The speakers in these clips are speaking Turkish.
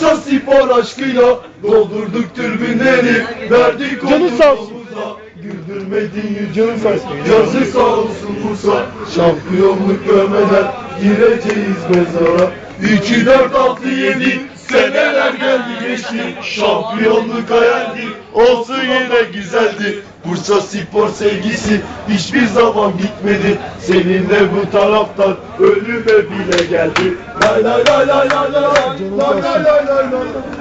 Bursa spor aşkıyla doldurduk tribünleri Verdik Canın sağ olsun. Güldürmedin yüzümü Canın sağ olsun. Yazı sağ olsun Bursa Şampiyonluk görmeden gireceğiz mezara. 2, 4, 6, 7 Seneler geldi? Geçti Şampiyonluk hayaldi. Olsun yine güzeldi. Bursa spor sevgisi hiçbir zaman bitmedi. Seninle bu taraftan ölüme bile geldi. Lay lay lay lay lay. Lay Lay lay lay lay lay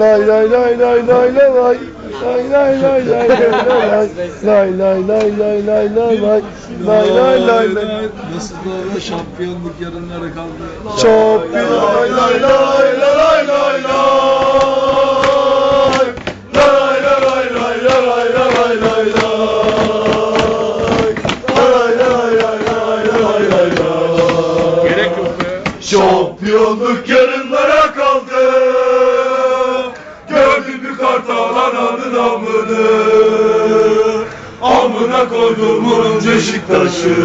Lay lay lay lay lay lay lay. Lay lay lay lay lay lay. Lay lay lay lay lay lay lay. Lay lay lay lay. Nasıl doğru şampiyonluk yarınlara kaldı. Çok Lay lay lay lay lay lay lay Lay lay lay lay lay lay lay lay Lay lay lay lay lay lay lay Gerek yok be. Şampiyonluk yarınlara kaldı kartal ananın amını Amına koyduğumun Beşiktaş'ı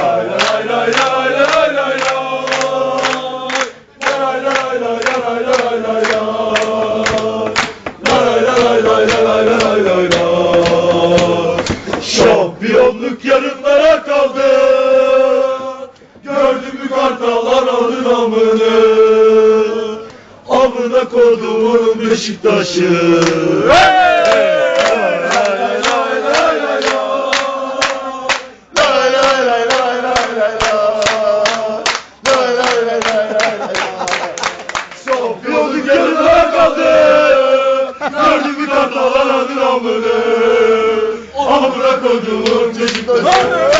Lay lay lay lay Şampiyonluk yarınlara lay lay lay lay. Şampiyonluk yarınlara kaldı. Gördün mü kartallar alın amını Amına koduğumun Beşiktaş'ı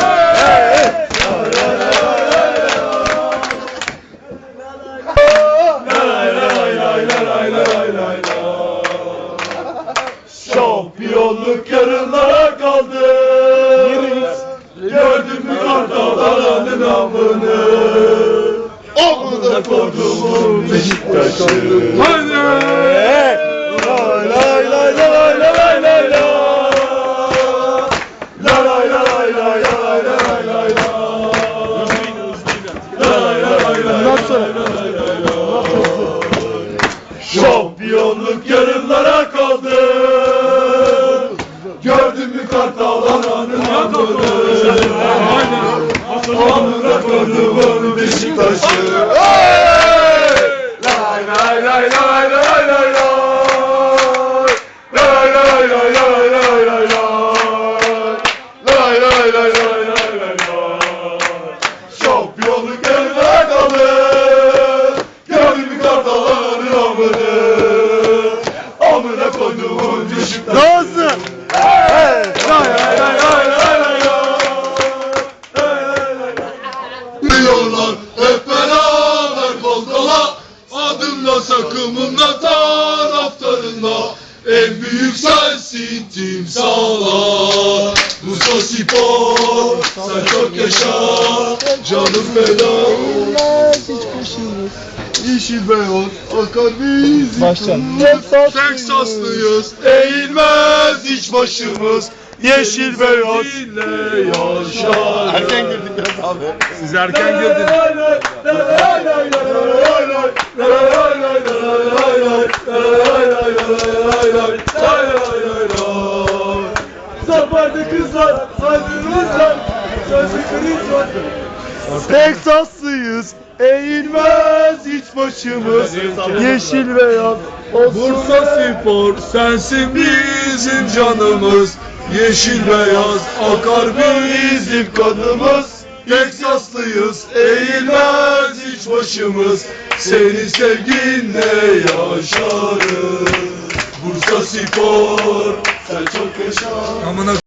Şampiyonluk yarınlara kaldı. Gördün mü kartalların amını? Amına kodumun Beşiktaş'ı. Hadi. Lay lay lay lay lay lay lay lay. Lay Gördün mü kartal ananın amını? Amına kodumun Beşiktaş'ı. En büyük sensin timsala Bursa Spor sen çok yaşa Canım feda Yeşil beyaz akar Baştan. Teksaslıyız Eğilmez hiç başımız Yeşil beyaz ile yaşar Erken girdik biraz abi. Siz erken girdiniz. Zaferdi kızlar, saydırırsan, sözü kırıyorsan. Teksaslıyız. Eğilmez hiç başımız. Yeşil beyaz. Bursa Spor sensin bizim canımız Yeşil beyaz akar bizim kanımız Teksaslıyız eğilmez hiç başımız. Senin sevginle yaşarız. Bursa Spor sen çok yaşa. Amına